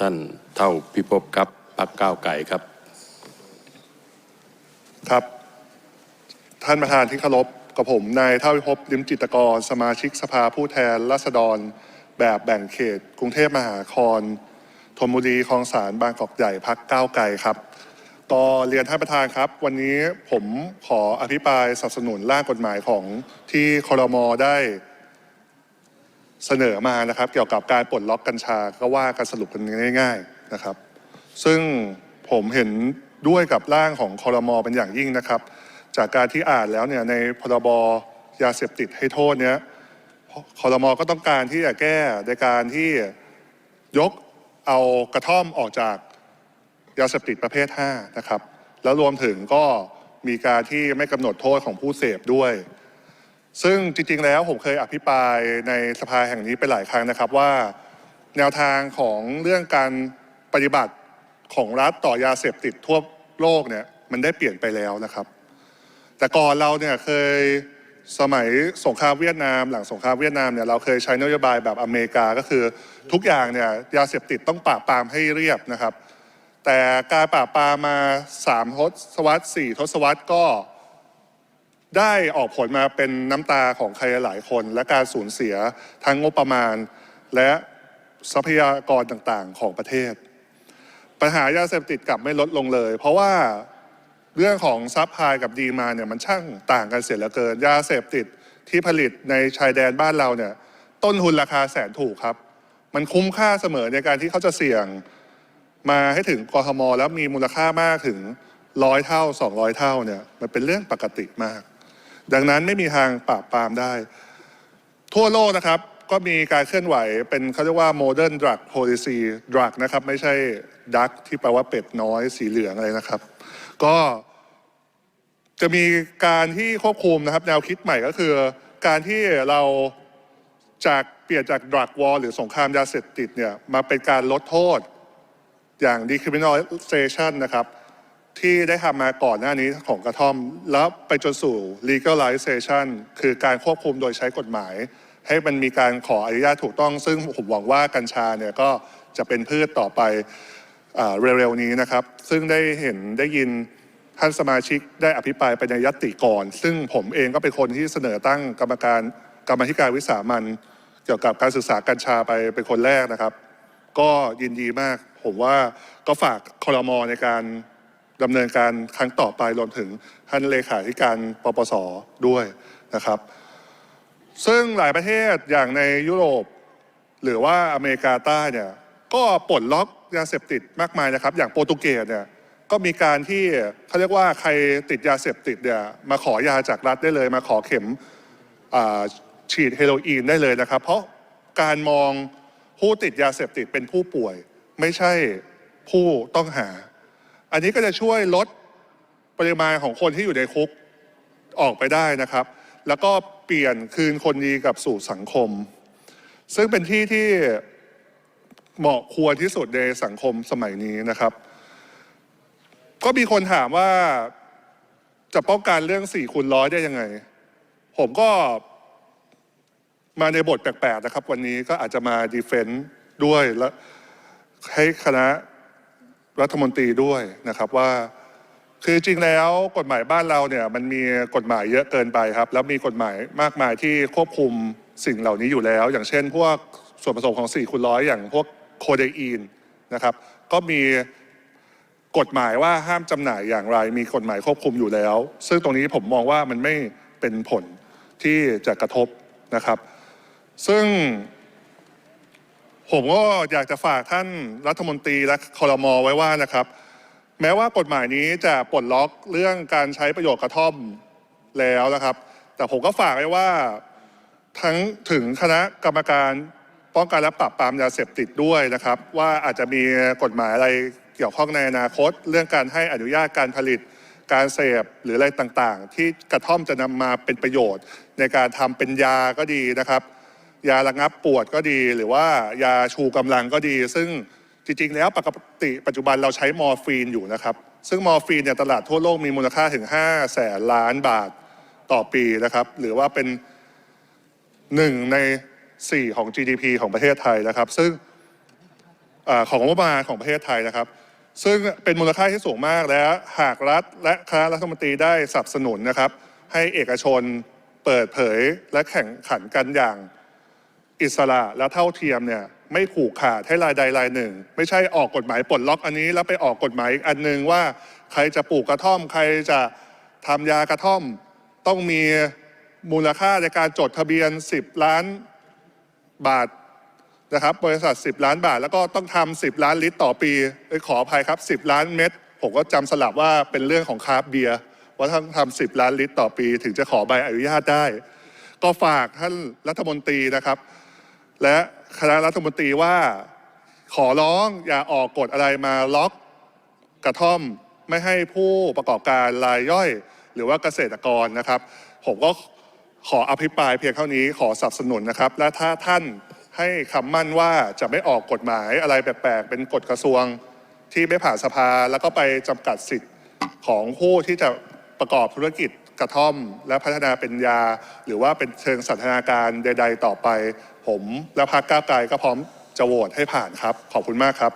ท่านเท่าพิภพครับพักก้าวไก่ครับ ครับ ท่านประธานที่เคารพกับผมนายเท่าพิภพลิมจิตกร สมาชิกสภาผู้แทนราษฎร แบบแบ่งเขต กรุงเทพมหานครธนบุรีคลองสารบางกอกใหญ่พักก้าวไกลครับต่อเรียนท่านประธานครับ วันนี้ผมขออภิปรายสนับสนุนร่างกฎหมายของที่คอรมอได้ เสนอมานะครับ เกี่ยวกับการปลดล็อกกัญชาก็ว่ากันสรุปกันง่ายๆนะครับ ซึ่งผมเห็นด้วยกับร่างของคอรมอเป็นอย่างยิ่งนะครับ จากการที่อ่านแล้วเนี่ยในพรบยาเสพติดให้โทษเนี้ยคอรมอก็ต้องการที่จะแก้ในการที่ยกเอากระท่อมออกจากยาเสพติดประเภท 5 นะครับ แล้วรวมถึงก็มีการที่ไม่กำหนดโทษของผู้เสพด้วย ซึ่งจริงๆแล้วผมเคยอภิปรายในสภาแห่งนี้ไปหลายครั้งนะครับว่า แนวทางของเรื่องการปฏิบัติของรัฐต่อยาเสพติดทั่วโลกเนี่ยมันได้เปลี่ยนไปแล้วนะครับ แต่ก่อนเราเนี่ยเคยสมัยสงครามเวียดนาม หลังสงครามเวียดนามเนี่ยเราเคยใช้นโยบายแบบอเมริกาก็คือทุกอย่างเนี่ยยาเสพติดต้องปราบปรามให้เรียบนะครับ แต่การปราบปรามมาสามทศวรรษสี่ทศวรรษก็ ได้ออกผลมาเป็นน้ำตาของใครหลายคน และการสูญเสียทั้งงบประมาณ และทรัพยากรต่างๆ ของประเทศ ปัญหายาเสพติดกลับไม่ลดลงเลย เพราะว่าเรื่องของซัพพลายกับดีมาเนี่ยมันช่างต่างกันเสียเหลือเกิน ยาเสพติดที่ผลิตในชายแดนบ้านเราเนี่ยต้นทุนราคาแสนถูกครับ มันคุ้มค่าเสมอในการที่เขาจะเสี่ยงมาให้ถึงกรทมแล้วมีมูลค่ามากถึงร้อยเท่า 200 เท่าเนี่ยมันเป็นเรื่องปกติมาก ดังนั้นไม่มีทางปราบปรามได้ ทั่วโลกนะครับก็มีการเคลื่อนไหวเป็นเขาเรียกว่า modern drug policy drug นะครับ ไม่ใช่ duck ที่แปลว่าเป็ดน้อยสีเหลืองอะไรนะครับ ก็จะมีการที่ควบคุมนะครับ แนวคิดใหม่ก็คือ การที่เราจากเปลี่ยนจาก drug war หรือสงครามยาเสพติดเนี่ยมาเป็นการลดโทษอย่าง decriminalization นะครับ ที่ได้ทำมาก่อนหน้านี้ของกระท่อม แล้วไปจนสู่ legalization คือการควบคุมโดยใช้กฎหมาย ให้มันมีการขออนุญาตถูกต้อง ซึ่งผมหวังว่ากัญชาเนี่ยก็จะเป็นพืชต่อไปอเร็วๆนี้นะครับ ซึ่งได้เห็นได้ยินท่านสมาชิกได้อภิปรายไปในยตติก่อน ซึ่งผมเองก็เป็นคนที่เสนอตั้งกรรมการกรรมธิการวิสามันเกี่ยวกับการศึกษากัญชาไปเป็นคนแรกนะครับ ก็ยินดีมาก ผมว่าก็ฝากคอรมอในการ ดำเนินการครั้งต่อไปรวมถึงท่านเลขาธิการปปสด้วยนะครับ ซึ่งหลายประเทศอย่างในยุโรป หรือว่าอเมริกาใต้เนี่ยก็ปลดล็อกยาเสพติดมากมายนะครับ อย่างโปรตุเกสเนี่ยก็มีการที่เขาเรียกว่าใครติดยาเสพติดเนี่ยมาขอยาจากรัฐได้เลย มาขอเข็มฉีดเฮโรอีนได้เลยนะครับ เพราะการมองผู้ติดยาเสพติดเป็นผู้ป่วย ไม่ใช่ผู้ต้องหา อันนี้ก็จะช่วยลดปริมาณของคนที่อยู่ในคุกออกไปได้นะครับ แล้วก็เปลี่ยนคืนคนดีกลับสู่สังคม ซึ่งเป็นที่ที่เหมาะควรที่สุดในสังคมสมัยนี้นะครับ ก็มีคนถามว่าจะป้องกันเรื่อง4คูณร้อยได้ยังไง ผมก็มาในบทแปลกๆนะครับ วันนี้ก็อาจจะมาดีเฟนต์ด้วยและให้คณะ รัฐมนตรีด้วยนะครับว่า คือจริงแล้วกฎหมายบ้านเราเนี่ยมันมีกฎหมายเยอะเกินไปครับ แล้วมีกฎหมายมากมายที่ควบคุมสิ่งเหล่านี้อยู่แล้ว อย่างเช่น พวกส่วนผสมของ4คูณร้อยอย่างพวกโคเดอีนนะครับก็มีกฎหมายว่าห้ามจำหน่ายอย่างไร มีกฎหมายควบคุมอยู่แล้ว ซึ่งตรงนี้ผมมองว่ามันไม่เป็นผลที่จะกระทบนะครับ ซึ่ง ผมก็อยากจะฝากท่านรัฐมนตรีและคอรมอไว้ว่านะครับ แม้ว่ากฎหมายนี้จะปลดล็อกเรื่องการใช้ประโยชน์กระท่อมแล้วนะครับ แต่ผมก็ฝากไว้ว่าทั้งถึงคณะกรรมการป้องกันและปราบปรามยาเสพติดด้วยนะครับ ว่าอาจจะมีกฎหมายอะไรเกี่ยวข้องในอนาคต เรื่องการให้อนุญาตการผลิตการเสพหรืออะไรต่างๆ ที่กระท่อมจะนำมาเป็นประโยชน์ ในการทำเป็นยาก็ดีนะครับ ยาระงับปวดก็ดี หรือว่ายาชูกำลังก็ดี ซึ่งจริงๆ แล้วปกติปัจจุบันเราใช้มอร์ฟีนอยู่นะครับ ซึ่งมอร์ฟีนเนี่ยตลาดทั่วโลกมีมูลค่าถึง 5 แสนล้านบาทต่อปีนะครับ หรือว่าเป็นหนึ่งใน 4 ของ GDP ของประเทศไทยนะครับ ซึ่งเอ่อของงบประมาณของประเทศไทยนะครับ ซึ่งเป็นมูลค่าที่สูงมากและหากรัฐ และคณะรัฐมนตรีได้สนับสนุนนะครับ ให้เอกชนเปิดเผยและแข่งขันกันอย่าง อิสระและเท่าเทียมเนี่ยไม่ผูกขาดให้รายใดรายหนึ่ง ไม่ใช่ออกกฎหมายปลดล็อกอันนี้ แล้วไปออกกฎหมายอีกอันหนึ่งว่าใครจะปลูกกระท่อม ใครจะทำยากระท่อม ต้องมีมูลค่าในการจดทะเบียน 10 ล้านบาทนะครับบริษัท 10 ล้านบาท แล้วก็ต้องทำ10 ล้านลิตรต่อปีขออภัยครับ 10 ล้านเม็ดผมก็จำสลับว่าเป็นเรื่องของคาฟต์เบียร์ว่าต้องทำ10ล้านลิตรต่อปี ถึงจะขอใบอนุญาตได้ ก็ฝากท่านรัฐมนตรีนะครับ และคณะรัฐมนตรีว่า ขอร้องอย่าออกกฎอะไรมาล็อกกระท่อมไม่ให้ผู้ประกอบการรายย่อย หรือว่าเกษตรกรนะครับ ผมก็ขออภิปรายเพียงเท่านี้ขอสนับสนุนนะครับ และถ้าท่านให้คำมั่นว่าจะไม่ออกกฎหมายอะไรแปลกๆเป็นกฎกระทรวงที่ไม่ผ่านสภาแล้วก็ไปจำกัดสิทธิ์ของผู้ที่จะ ประกอบธุรกิจกระท่อม และพัฒนาเป็นยา หรือว่าเป็นเชิงสันทนาการใด ๆ ต่อไป ผมและพรรคก้าวไกลก็พร้อมจะโหวตให้ผ่านครับ ขอบคุณมากครับ